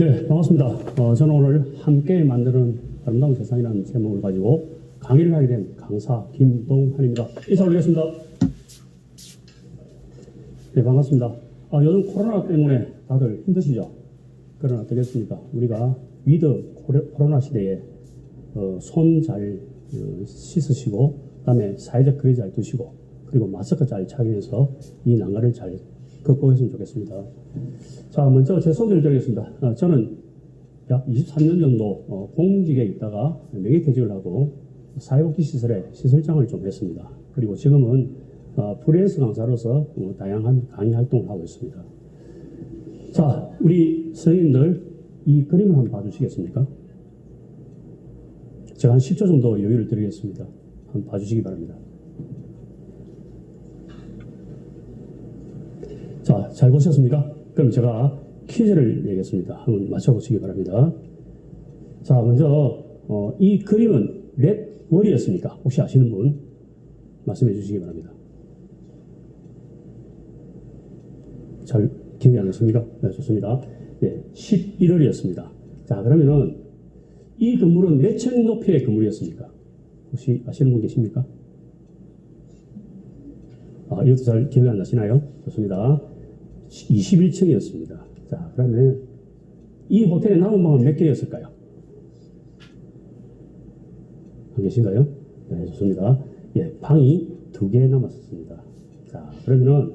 네, 반갑습니다. 어, 저는 오늘 함께 만드는 아름다운 세상이라는 제목을 가지고 강의를 하게 된 강사 김동환입니다. 인사 올리겠습니다. 네, 반갑습니다. 아, 요즘 코로나 때문에 다들 힘드시죠? 그러나 어떻겠습니까? 우리가 위드 코로나 시대에 어, 손잘 어, 씻으시고, 그 다음에 사회적 거리 잘 두시고, 그리고 마스크 잘 착용해서 이 난관을 잘 극복했으면 좋겠습니다. 자, 먼저 제 소개를 드리겠습니다. 어, 저는 약 23년 정도 어, 공직에 있다가 명예퇴직을 하고 사회복지시설에 시설장을 좀 했습니다. 그리고 지금은 어, 프리랜서 강사로서 어, 다양한 강의 활동을 하고 있습니다. 자, 우리 선생님들 이 그림을 한번 봐주시겠습니까? 제가 한 10초 정도 여유를 드리겠습니다. 한번 봐주시기 바랍니다. 자, 잘 보셨습니까? 그럼 제가 퀴즈를 내겠습니다. 한번 맞춰보시기 바랍니다. 자, 먼저 어, 이 그림은 몇 월이었습니까? 혹시 아시는 분 말씀해 주시기 바랍니다. 잘 기억이 안 나십니까? 네, 좋습니다. 네, 11월이었습니다. 자, 그러면은 이 건물은 몇 층 높이의 건물이었습니까? 혹시 아시는 분 계십니까? 아, 이것도 잘 기억이 안 나시나요? 좋습니다. 21층이었습니다. 자, 그러면 이 호텔의 남은 방은 몇 개였을까요? 안 계신가요? 네, 좋습니다. 예, 방이 두 개 남았었습니다. 자, 그러면은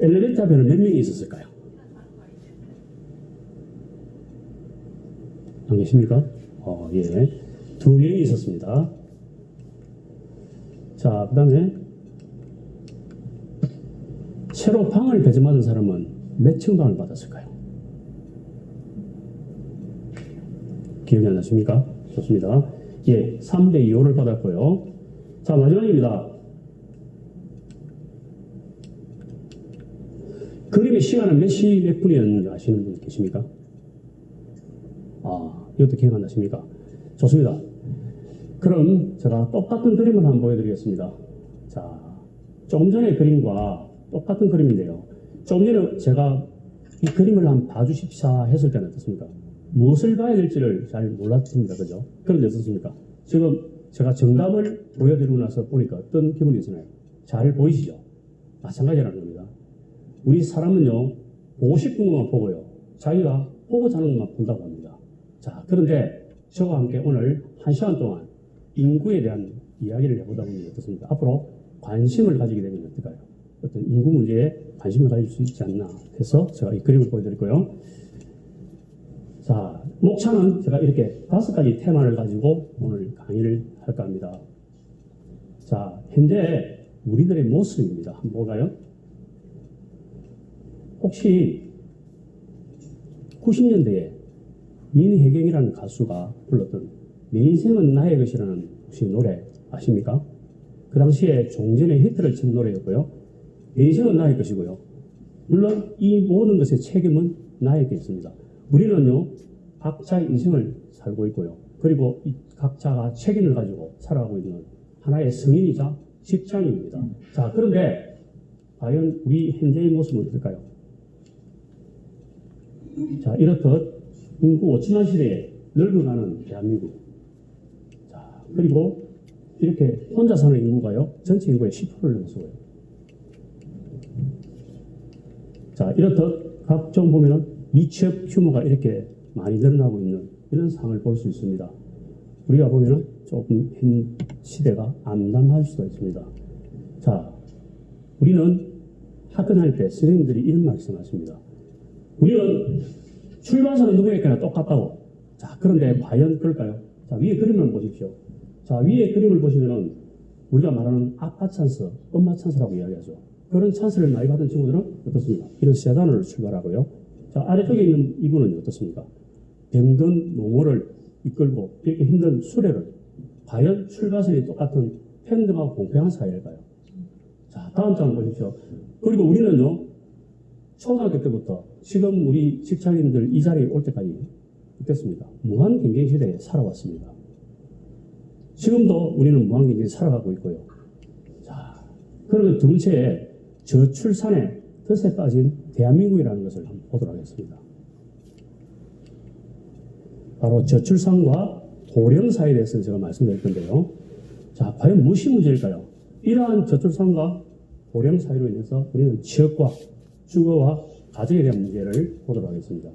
엘리베이터 앞에는 몇 명이 있었을까요? 안 계십니까? 어, 예. 두 명이 있었습니다. 자, 그 다음에 새로 방을 배정받은 사람은 몇 층 방을 받았을까요? 기억이 안 나십니까? 좋습니다. 예, 3대 2호를 받았고요. 자, 마지막입니다. 그림의 시간은 몇 시 몇 분이었는지 아시는 분 계십니까? 아, 이것도 기억 안 나십니까? 좋습니다. 그럼 제가 똑같은 그림을 한번 보여드리겠습니다. 자, 조금 전의 그림과 똑같은 그림인데요. 조금 전에 제가 이 그림을 한번 봐주십사 했을 때는 어떻습니까? 무엇을 봐야 될지를 잘 몰랐습니다. 그죠? 그런데 어떻습니까? 지금 제가 정답을 보여드리고 나서 보니까 어떤 기분이 드시나요? 잘 보이시죠? 마찬가지라는 겁니다. 우리 사람은요, 보고 싶은 것만 보고요. 자기가 보고 자는 것만 본다고 합니다. 자, 그런데 저와 함께 오늘 한 시간 동안 인구에 대한 이야기를 해보다 보니 어떻습니까? 앞으로 관심을 가지게 되면 어떨까요? 어떤 인구 문제에 관심을 가질 수 있지 않나 해서 제가 이 그림을 보여드릴 거예요. 자, 목차는 제가 이렇게 다섯 가지 테마를 가지고 오늘 강의를 할까 합니다. 자, 현재 우리들의 모습입니다. 한번 볼까요? 혹시 90년대에 민혜경이라는 가수가 불렀던 내 인생은 나의 것이라는 혹시 노래 아십니까? 그 당시에 종전의 히트를 친 노래였고요. 내 인생은 나의 것이고요. 물론 이 모든 것의 책임은 나에게 있습니다. 우리는요, 각자의 인생을 살고 있고요. 그리고 이 각자가 책임을 가지고 살아가고 있는 하나의 성인이자 직장인입니다. 자, 그런데 과연 우리 현재의 모습은 어떨까요? 자, 이렇듯 인구 5천만 시대에 늙어가는 대한민국. 자, 그리고 이렇게 혼자 사는 인구가요, 전체 인구의 10%를 넘어서고요. 자, 이렇듯 각종 보면은 미취업 규모가 이렇게 많이 늘어나고 있는 이런 상황을 볼 수 있습니다. 우리가 보면은 조금 현 시대가 암담할 수도 있습니다. 자, 우리는 학교 다닐 때 선생님들이 이런 말씀하십니다. 우리는 출발선은 누구에게나 똑같다고. 자, 그런데 과연 그럴까요? 자, 위에 그림을 보십시오. 자, 위에 그림을 보시면은 우리가 말하는 아빠 찬스, 엄마 찬스라고 이야기하죠. 그런 찬스를 많이 받은 친구들은 어떻습니까? 이런 세단으로 출발하고요. 자, 아래쪽에 있는 이분은 어떻습니까? 병든 노모를 이끌고 이렇게 힘든 수레를 과연 출발선이 똑같은 평등하고 공평한 사회일까요? 자, 다음 장 보십시오. 그리고 우리는요, 초등학교 때부터 지금 우리 직장인들 이 자리에 올 때까지 어땠습니까? 무한 경쟁 시대에 살아왔습니다. 지금도 우리는 무한 경쟁에 살아가고 있고요. 자, 그러면 두 번째에 저출산에 덫에 빠진 대한민국이라는 것을 한번 보도록 하겠습니다. 바로 저출산과 고령 사회에 대해서 제가 말씀드릴 건데요. 자, 과연 무엇이 문제일까요? 이러한 저출산과 고령 사회로 인해서 우리는 취업과 주거와 가정에 대한 문제를 보도록 하겠습니다.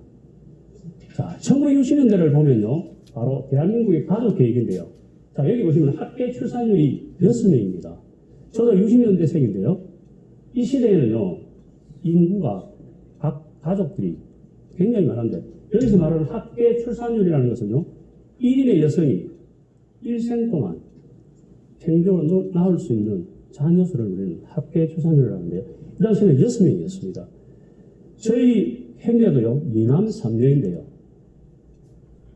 자, 1960년대를 보면요. 바로 대한민국의 가족 계획인데요. 자, 여기 보시면 합계 출산율이 6명입니다. 저도 60년대생인데요. 이 시대에는요, 인구가 각 가족들이 굉장히 많은데, 여기서 말하는 합계 출산율이라는 것은요, 1인의 여성이 일생 동안 평균으로 낳을 수 있는 자녀 수를 우리는 합계 출산율이라고 하는데요. 이 당시에는 6명이었습니다. 저희 형제도요, 2남 3녀인데요.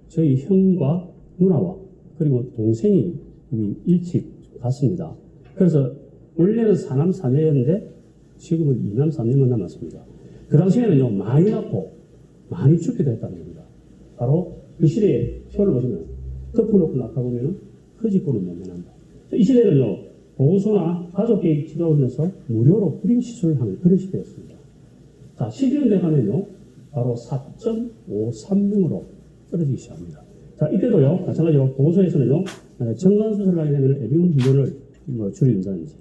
저희 형과 누나와 그리고 동생이 이미 일찍 갔습니다. 그래서 원래는 4남 4녀였는데 지금은 2남 3녀만 남았습니다. 그 당시에는요, 많이 낳고 많이 죽기도 했다는 겁니다. 바로 그 시대의 표를 보시면 덮어놓고 낳아보면 허지꼴은 면면한다. 이 시대는요, 보호소나 가족계획 지도하면서 무료로 불임 시술을 하는 그런 시대였습니다. 자, 11년대 가면요, 바로 4.53명으로 떨어지기 시작합니다. 자, 이때도요, 마찬가지로 보호소에서는요, 정관수술을 하게 되면 에비온 훈련을 뭐 줄인다든지,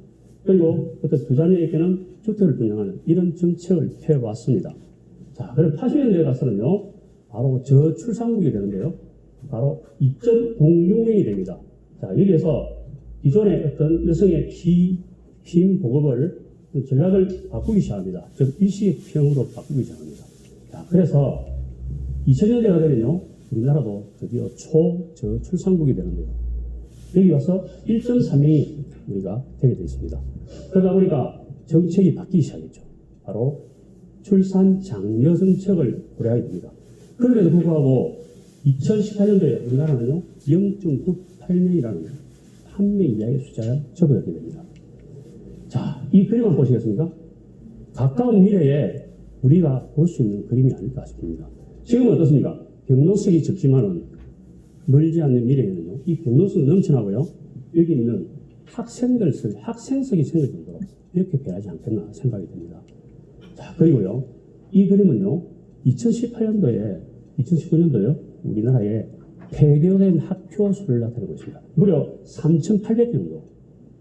그리고 어떤 두 자녀에게는 주택을 분양하는 이런 정책을 펴왔습니다. 자, 그럼 80년대에 가서는요, 바로 저출산국이 되는데요, 바로 2.06명이 됩니다. 자, 여기에서 기존의 어떤 여성의 피, 피임 보급을 전략을 바꾸기 시작합니다. 즉, 일시평으로 바꾸기 시작합니다. 자, 그래서 2000년대가 되면요, 우리나라도 드디어 초저출산국이 되는데요. 여기 와서 1.3명이 우리가 되게 되어 있습니다. 그러다 보니까 정책이 바뀌기 시작했죠. 바로 출산 장려 정책을 고려하게 됩니다. 그럼에도 불구하고 2018년도에 우리나라는요, 0.98명이라는 한명 이하의 숫자에 접어들게 됩니다. 자, 이 그림을 보시겠습니까? 가까운 미래에 우리가 볼 수 있는 그림이 아닐까 싶습니다. 지금은 어떻습니까? 경로석이 적지만은 멀지 않는 미래에는요, 이 경로석은 넘쳐나고요, 여기 있는 학생들 쓸 학생석이 생길 정도로 이렇게 돼야지 않겠나 생각이 듭니다. 자, 그리고요, 이 그림은요, 2018년도에, 2019년도요, 우리나라에 폐교된 학교 수를 나타내고 있습니다. 무려 3,800개 정도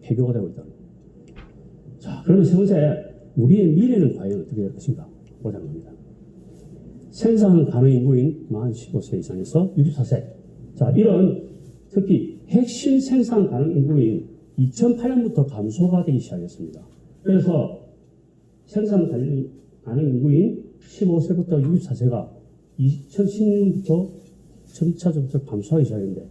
폐교가 되고 겁니다. 자, 그러면 세 번째, 우리의 미래는 과연 어떻게 될 것인가 보자는 겁니다. 생산 가능 인구인 만 15세 이상에서 64세. 자, 이런 특히 핵심 생산 가능 인구인 2008년부터 감소가 되기 시작했습니다. 그래서 생산 가능 인구인 15세부터 64세가 2010년부터 점차 점차 감소하기 시작했는데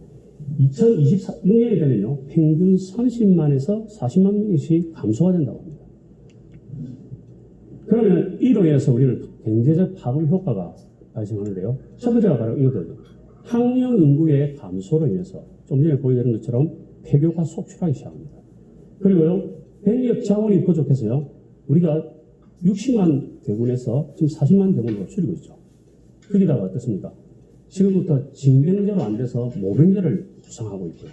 2026년이 되면요 평균 30만에서 40만 명씩 감소가 된다고 합니다. 그러면 이로 인해서 우리는 경제적 파급 효과가 발생하는데요. 첫 번째가 바로 이거거든요. 학령 인구의 감소로 인해서 좀 전에 보여드린 것처럼 폐교가 속출하기 시작합니다. 그리고요, 병력 자원이 부족해서요, 우리가 60만 대군에서 지금 40만 대군으로 줄이고 있죠. 거기다가 어떻습니까? 지금부터 징병제로 안 돼서 모병제를 구성하고 있고요.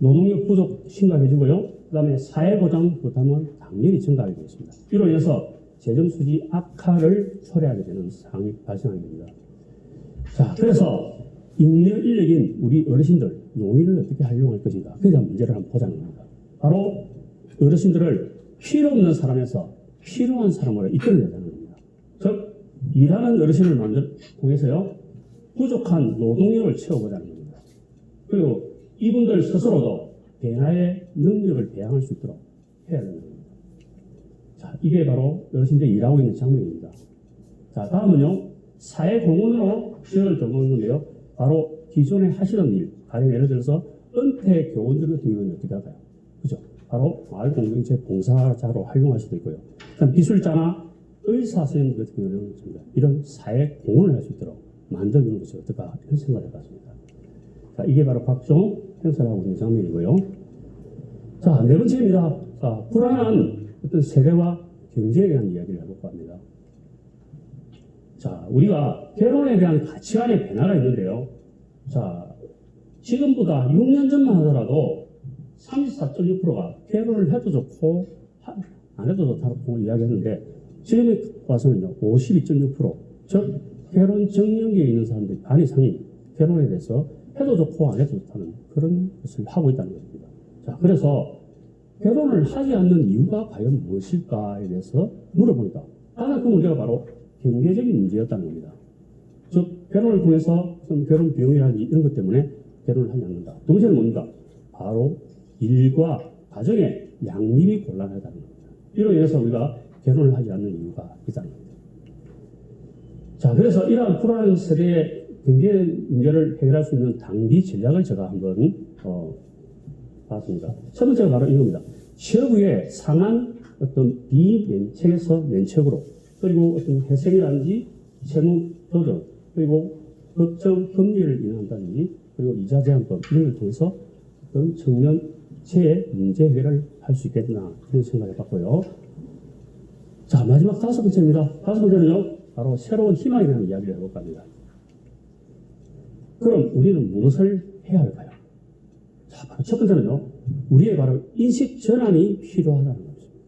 노동력 부족 심각해지고요. 그 다음에 사회보장 부담은 당연히 증가하고 있습니다. 이로 인해서 재정수지 악화를 초래하게 되는 상황이 발생하게 됩니다. 자, 그래서 인력 인력인 우리 어르신들, 노인을 어떻게 활용할 것인가. 그에 대한 문제를 한번 보자는 겁니다. 바로 어르신들을 필요 없는 사람에서 필요한 사람으로 이끌어내자는 겁니다. 즉, 일하는 어르신을 만들, 통해서요, 부족한 노동력을 채워보자는 겁니다. 그리고 이분들 스스로도 변화의 능력을 배양할 수 있도록 해야 되는 겁니다. 자, 이게 바로 어르신들이 일하고 있는 장면입니다. 자, 다음은요, 사회공헌으로 지원을 적용하는 건데요. 바로 기존에 하시던 일, 가령 예를 들어서 은퇴 교원들 같은 경우는 어떻게 할까요? 그죠? 바로 마을 공동체 봉사자로 활용할 수도 있고요. 그다음 기술자나 의사 선생님 같은 경우는 이런 사회 공헌을 할 수 있도록 만드는 것이 어떨까 이런 생각을 해봤습니다. 자, 이게 바로 각종 행사를 하고 있는 장면이고요. 자, 네 번째입니다. 자, 불안한 어떤 세대와 경제에 대한 이야기를 해볼까 합니다. 자, 우리가 결혼에 대한 가치관의 변화가 있는데요. 자, 지금보다 6년 전만 하더라도 34.6%가 결혼을 해도 좋고 하- 안 해도 좋다고 이야기했는데 지금 와서는요 52.6%, 즉 결혼 정년기에 있는 사람들이 반 이상이 결혼에 대해서 해도 좋고 안 해도 좋다는 그런 것을 하고 있다는 것입니다. 자, 그래서 결혼을 하지 않는 이유가 과연 무엇일까에 대해서 물어보니까 가장 그 문제가 바로 경제적인 문제였다는 겁니다. 즉 결혼을 통해서 결혼 비용이라든지 이런 것 때문에 결혼을 하지 않는다. 두 번째는 뭡니까? 바로 일과 가정의 양립이 곤란하다는 겁니다. 이로 인해서 우리가 결혼을 하지 않는 이유가 있다는 겁니다. 자, 그래서 이러한 불안한 세대의 경제 문제를 해결할 수 있는 단기 전략을 제가 한번 어, 봤습니다. 첫 번째가 바로 이겁니다. 취업의 상한 어떤 비면책에서 면책으로 그리고 어떤 회생이라든지 채무 조정 그리고 법정 금리를 인하한다든지 그리고 이자 제한법 걸 통해서 어떤 청년 체의 문제 해결을 할 수 있겠나 그런 생각을 해봤고요. 자 마지막 다섯 번째입니다. 다섯 번째는요 바로 새로운 희망이라는 이야기를 해볼까 합니다. 그럼 우리는 무엇을 해야 할까요? 자 바로 첫 번째는요 우리의 바로 인식 전환이 필요하다는 것입니다.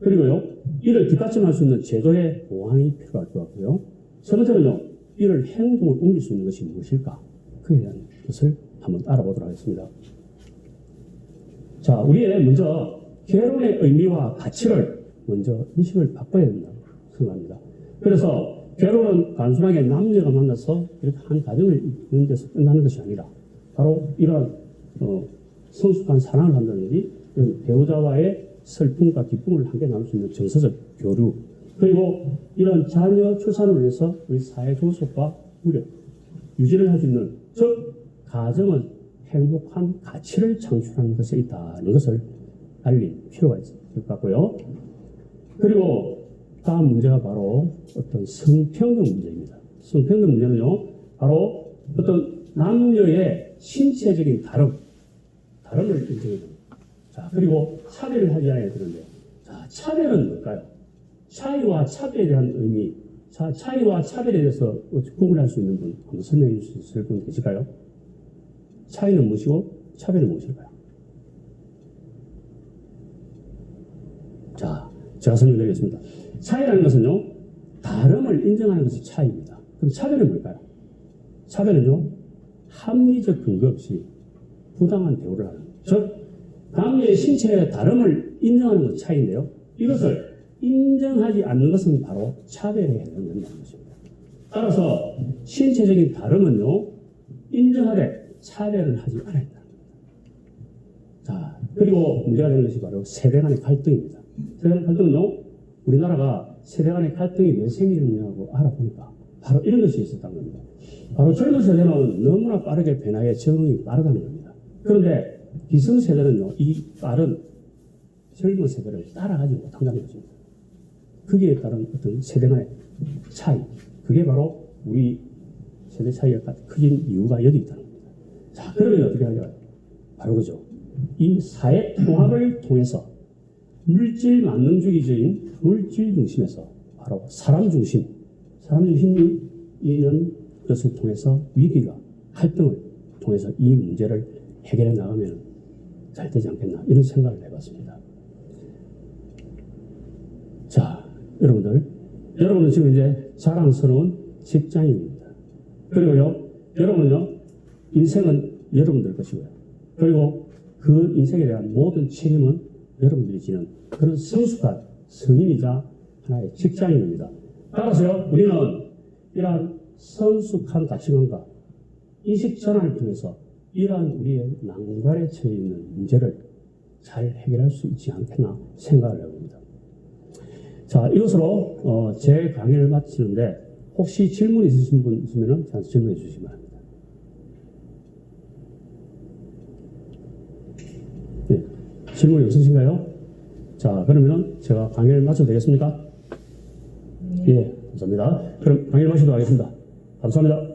그리고요 이를 뒷받침할 수 있는 제도의 보완이 필요할 것 같고요. 세 번째는요 이를 행동을 옮길 수 있는 것이 무엇일까? 그에 대한 것을 한번 알아보도록 하겠습니다. 자, 우리의 먼저 결혼의 의미와 가치를 먼저 인식을 바꿔야 된다고 생각합니다. 그래서 결혼은 단순하게 남녀가 만나서 이렇게 한 가정을 이루는 데서 끝나는 것이 아니라 바로 이런 어, 성숙한 사랑을 한다든지 이런 배우자와의 슬픔과 기쁨을 함께 나눌 수 있는 정서적 교류 그리고 이런 자녀 출산을 위해서 우리 사회 조속과 우려 유지를 할 수 있는 즉 가정은 행복한 가치를 창출하는 것에 있다는 것을 알릴 필요가 있을 것 같고요. 그리고 다음 문제가 바로 어떤 성평등 문제입니다. 성평등 문제는요, 바로 어떤 남녀의 신체적인 다름, 다름을 인정해야 됩니다. 자, 그리고 차별을 하지 않아야 되는데, 자, 차별은 뭘까요? 차이와 차별에 대한 의미, 자, 차이와 차별에 대해서 구분할 수 있는 분, 한번 설명해 주실 분 계실까요? 차이는 무엇이고 차별은 무엇일까요? 자, 제가 설명드리겠습니다. 차이라는 것은요, 다름을 인정하는 것이 차이입니다. 그럼 차별은 뭘까요? 차별은요, 합리적 근거 없이 부당한 대우를 하는 것. 즉, 남녀의 신체의 다름을 인정하는 것이 차이인데요. 이것을 인정하지 않는 것은 바로 차별에 해당된다는 것입니다. 따라서 신체적인 다름은요, 인정하되 차별을 하지 않아야 된다. 자, 그리고 문제가 되는 것이 바로 세대 간의 갈등입니다. 세대 간의 갈등은요, 우리나라가 세대 간의 갈등이 왜 생기느냐고 알아보니까 바로 이런 것이 있었다는 겁니다. 바로 젊은 세대는 너무나 빠르게 변화에 적응이 빠르다는 겁니다. 그런데 기성 세대는요, 이 빠른 젊은 세대를 따라가지 못한다는 것입니다. 거기에 따른 어떤 세대 간의 차이, 그게 바로 우리 세대 차이가 크긴 이유가 여기 있다는 겁니다. 자, 그러면 어떻게 하냐? 바로 그죠. 이 사회 통합을 통해서 물질 만능주의적인 물질 중심에서 바로 사람 중심, 사람 중심이 있는 것을 통해서 위기가 갈등을 통해서 이 문제를 해결해 나가면 잘 되지 않겠나 이런 생각을 해봤습니다. 자, 여러분들, 여러분은 지금 이제 자랑스러운 직장인입니다. 그리고요, 여러분은요, 인생은 여러분들 것이고요. 그리고 그 인생에 대한 모든 책임은 여러분들이 지는 그런 성숙한 성인이자 하나의 직장인입니다. 따라서요, 우리는 이러한 성숙한 가치관과 인식 전환을 통해서 이러한 우리의 난관에 처해 있는 문제를 잘 해결할 수 있지 않겠나 생각을 해봅니다. 자, 이것으로 어, 제 강의를 마치는데 혹시 질문 있으신 분 있으면 저한테 질문해 주시기 바랍니다. 네, 질문이 없으신가요? 자, 그러면 제가 강의를 마쳐도 되겠습니까? 예, 감사합니다. 그럼 강의를 마치도록 하겠습니다. 감사합니다.